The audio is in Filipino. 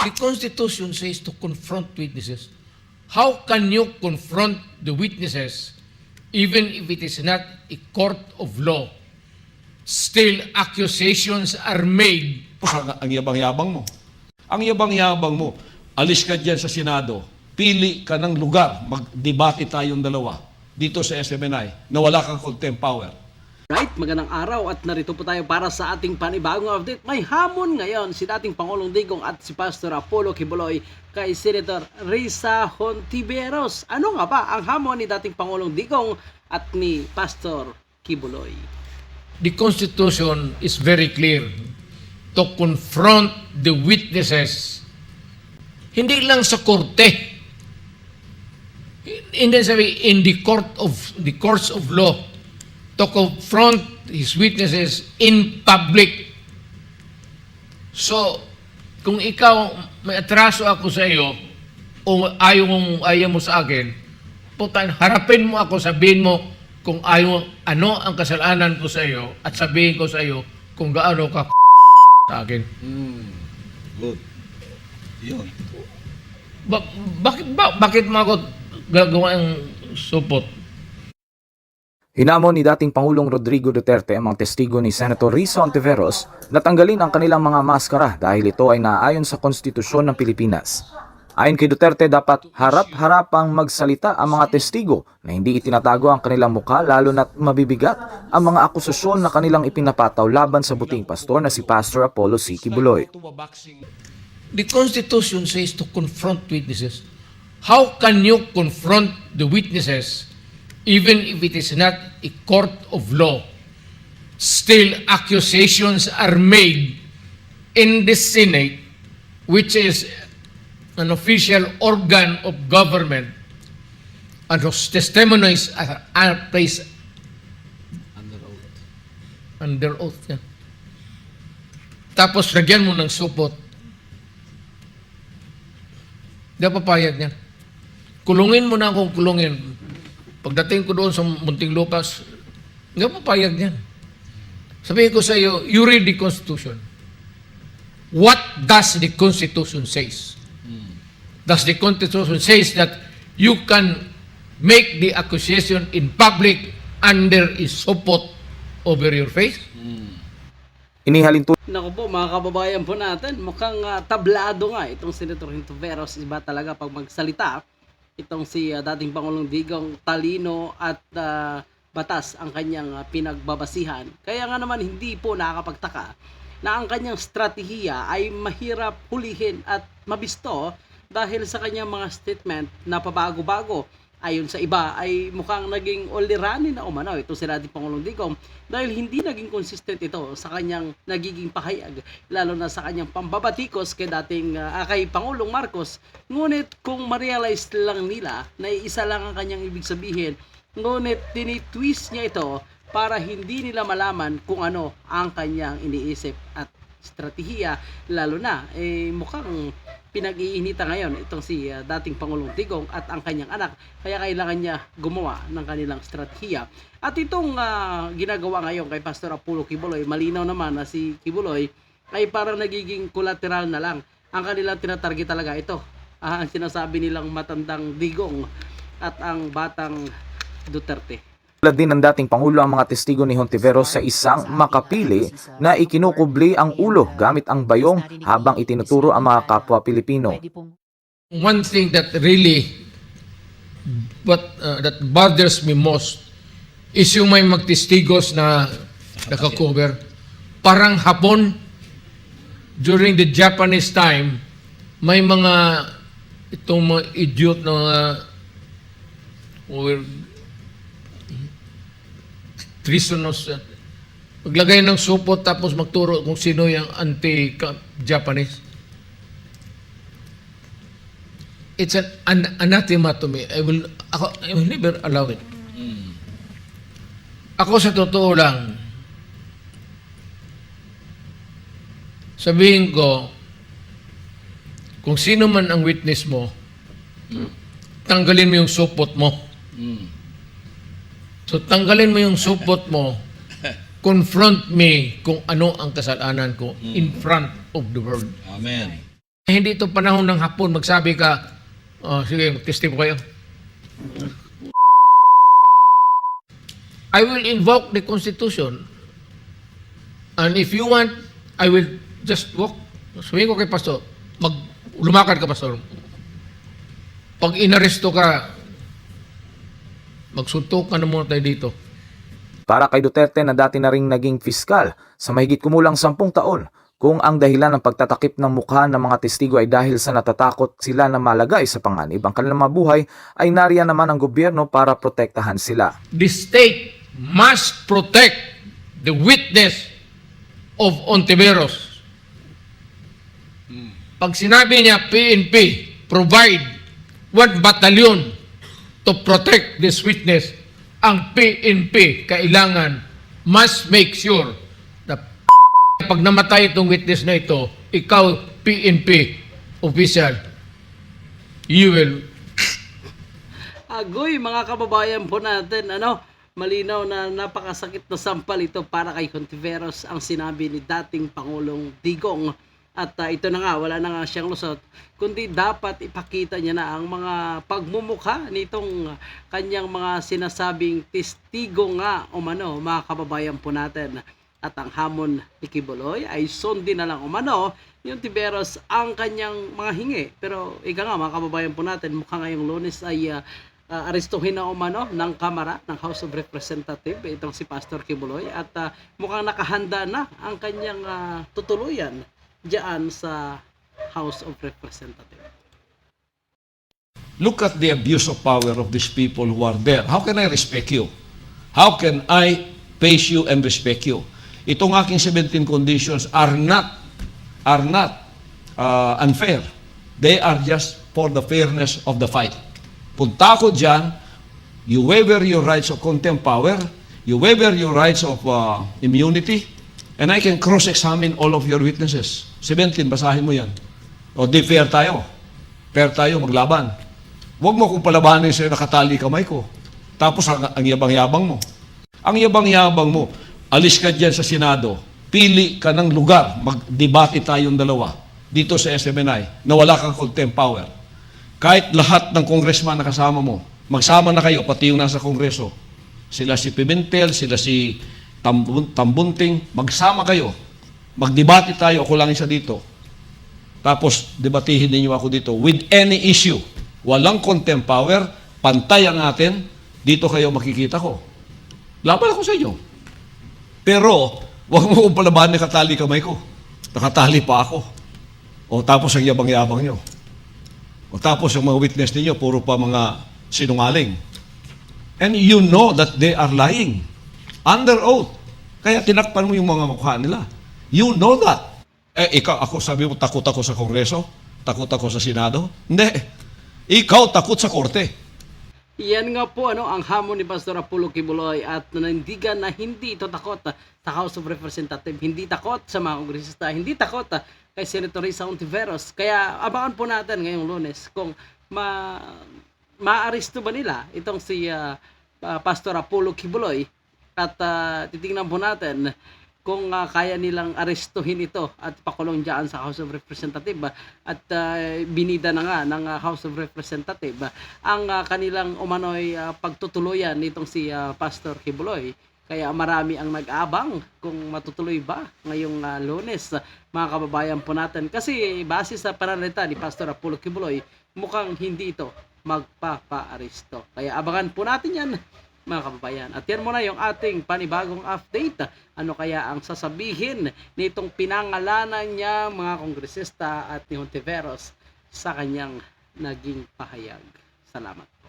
The Constitution says to confront witnesses. How can you confront the witnesses even if it is not a court of law? Still, accusations are made. ang, ang yabang-yabang mo. Ang yabang-yabang mo, alis ka dyan sa Senado, pili ka ng lugar, magdebate tayong dalawa dito sa SMNI na wala kang contempt power. Right, magandang araw at narito po tayo para sa ating panibagong update. May hamon ngayon si dating Pangulong Digong at si Pastor Apollo Kibuloy kay Senator Risa Hontiveros. Ano nga ba ang hamon ni dating Pangulong Digong at ni Pastor Kibuloy? The Constitution is very clear to confront the witnesses. Hindi lang sa korte. Hindi sabi in the court of the courts of law to confront his witnesses in public. So, kung ikaw may atraso ako sa iyo o ayaw, mong- ayaw mo sa akin, putan, harapin mo ako, sabihin mo kung ayaw, ano ang kasalanan ko sa iyo at sabihin ko sa iyo kung gaano ka sa akin. Good. Yun. Ba- bakit ba bakit mo ako gagawa ng supot? Hinamon ni dating Pangulong Rodrigo Duterte ang mga testigo ni Senator Risa Ontiveros na tanggalin ang kanilang mga maskara dahil ito ay naayon sa konstitusyon ng Pilipinas. Ayon kay Duterte, dapat harap-harapang magsalita ang mga testigo na hindi itinatago ang kanilang mukha lalo na't mabibigat ang mga akusasyon na kanilang ipinapataw laban sa buting pastor na si Pastor Apollo C. Kibuloy. The Constitution says to confront witnesses. How can you confront the witnesses even if it is not a court of law? Still, accusations are made in the Senate, which is an official organ of government, and whose testimonies are, are placed Under oath. under oath. Yan. Tapos, lagyan mo ng supot. Di ako papayag niyan. Kulungin mo na akong kulungin. Pagdating ko doon sa munting lupas, hindi ako papayag niyan. Sabihin ko sa iyo, you read the Constitution. What does the Constitution says? Does the Constitution says that you can make the accusation in public under a supot over your face? Inihalin Naku po mga kababayan po natin, mukhang ah, tablado nga itong Senator Hintuveros. Iba talaga pag magsalita. Itong si ah, dating Pangulong Digong talino at ah, batas ang kanyang ah, pinagbabasihan. Kaya nga naman hindi po nakakapagtaka na ang kanyang strategiya ay mahirap hulihin at mabisto dahil sa kanyang mga statement na pabago-bago ayon sa iba ay mukhang naging uliranin na umano ito si dating Pangulong Digong dahil hindi naging consistent ito sa kanyang nagiging pahayag lalo na sa kanyang pambabatikos kay dating ah, kay Pangulong Marcos. Ngunit kung ma-realize lang nila na isa lang ang kanyang ibig sabihin ngunit tinitwist niya ito para hindi nila malaman kung ano ang kanyang iniisip at strategiya lalo na eh mukhang pinag-iinita ngayon itong si uh, dating Pangulong Digong at ang kanyang anak. Kaya kailangan niya gumawa ng kanilang strategiya at itong ah, ginagawa ngayon kay Pastor Apollo Kibuloy malinaw naman na si Kibuloy ay parang nagiging collateral na lang. Ang kanilang tinatarget talaga ito Ah, ang sinasabi nilang matandang Digong at ang batang Duterte Tulad din ng dating Pangulo ang mga testigo ni Hontiveros sa isang makapili na ikinukubli ang ulo gamit ang bayong habang itinuturo ang mga kapwa Pilipino. One thing that really but uh, that bothers me most is yung may magtestigos na nakakover. Parang hapon, during the Japanese time, may mga itong mga idiot na mga or treasonous maglagay ng supot tapos magturo kung sino yung anti-Japanese. It's an, an anathema to me. I will, ako, I will never allow it. Ako sa totoo lang, sabihin ko, kung sino man ang witness mo, tanggalin mo yung supot mo. So tanggalin mo yung supot mo, confront me kung ano ang kasalanan ko in front of the world. Amen. Hindi ito panahon ng hapon magsabi ka, oh, sige, testing ko kayo. I will invoke the Constitution and if you want, I will just walk. Sabihin ko kay Pastor, mag, lumakad ka, Pastor. Pag inaresto ka, magsuntok ka na muna tayo dito. Para kay Duterte na dati na ring naging fiskal sa mahigit kumulang sampung taon kung ang dahilan ng pagtatakip ng mukha ng mga testigo ay dahil sa natatakot sila na malagay sa panganib ang kanilang mabuhay ay nariyan naman ang gobyerno para protektahan sila. the state must protect the witness of Ontiveros. Pag sinabi niya PNP, provide one battalion to protect this witness, ang PNP kailangan must make sure na pag namatay itong witness na ito, ikaw PNP official, you will Agoy, mga kababayan po natin, ano, malinaw na napakasakit na sampal ito para kay Contiveros ang sinabi ni dating Pangulong Digong. At ah, ito na nga, wala na nga siyang lusot, kundi dapat ipakita niya na ang mga pagmumukha nitong kanyang mga sinasabing testigo nga umano, mga kababayan po natin. At ang hamon ni Kibuloy ay sundi na lang umano yung Tiberos ang kanyang mga hingi. Pero ika nga mga kababayan po natin, mukha ngayong lunes ay ah, ah, arestuhin na umano ng Kamara ng House of Representative itong si Pastor Kibuloy at ah, mukhang nakahanda na ang kanyang ah, tutuluyan diyan sa House of Representative. Look at the abuse of power of these people who are there. How can I respect you? How can I face you and respect you? Itong aking 17 conditions are not are not uh, unfair. They are just for the fairness of the fight. Punta ako dyan, you waiver your rights of contempt power, you waiver your rights of uh, immunity, and I can cross-examine all of your witnesses. 17, basahin mo yan. O di fair tayo. Fair tayo, maglaban. Huwag mo kong palabanin sa'yo nakatali kamay ko. Tapos ang, ang yabang-yabang mo. Ang yabang-yabang mo, alis ka dyan sa Senado, pili ka ng lugar, magdebate tayong dalawa dito sa SMNI na wala kang contempt power. Kahit lahat ng congressman na kasama mo, magsama na kayo, pati yung nasa kongreso. Sila si Pimentel, sila si Tambun- Tambunting, magsama kayo. Magdebate tayo, ako lang isa dito. Tapos, debatihin ninyo ako dito with any issue. Walang contempt power, pantay ang atin, dito kayo makikita ko. Laban ako sa inyo. Pero, wag mo kong palabahan ni katali kamay ko. Nakatali pa ako. O tapos ang yabang-yabang nyo. O tapos ang mga witness ninyo, puro pa mga sinungaling. And you know that they are lying. Under oath. Kaya tinakpan mo yung mga mukha nila. You know that. Eh, ikaw, ako sabi mo, takot ako sa Kongreso? Takot ako sa Senado? Hindi. Ikaw takot sa Korte. Yan nga po ano ang hamon ni Pastor Apollo Kibuloy at nanindigan na hindi ito takot sa House of Representatives, hindi takot sa mga kongresista, hindi takot kay Senator Risa Ontiveros. Kaya abangan po natin ngayong lunes kung ma maaresto ba nila itong si ah, Pastor Apollo Kibuloy at ah, titingnan po natin kung ah, kaya nilang arestuhin ito at pakulong diyan sa House of Representatives at ah, binida na nga ng ah, House of Representatives ang ah, kanilang umano'y ah, pagtutuluyan nitong si ah, Pastor Kibuloy. Kaya marami ang nag-abang kung matutuloy ba ngayong ah, lunes ah, mga kababayan po natin. Kasi base sa pananalita ni Pastor Apollo Kibuloy, mukhang hindi ito magpapa-aresto. Kaya abangan po natin yan mga kababayan. At yan muna yung ating panibagong update. Ano kaya ang sasabihin nitong pinangalanan niya mga kongresista at ni Hontiveros sa kanyang naging pahayag. Salamat.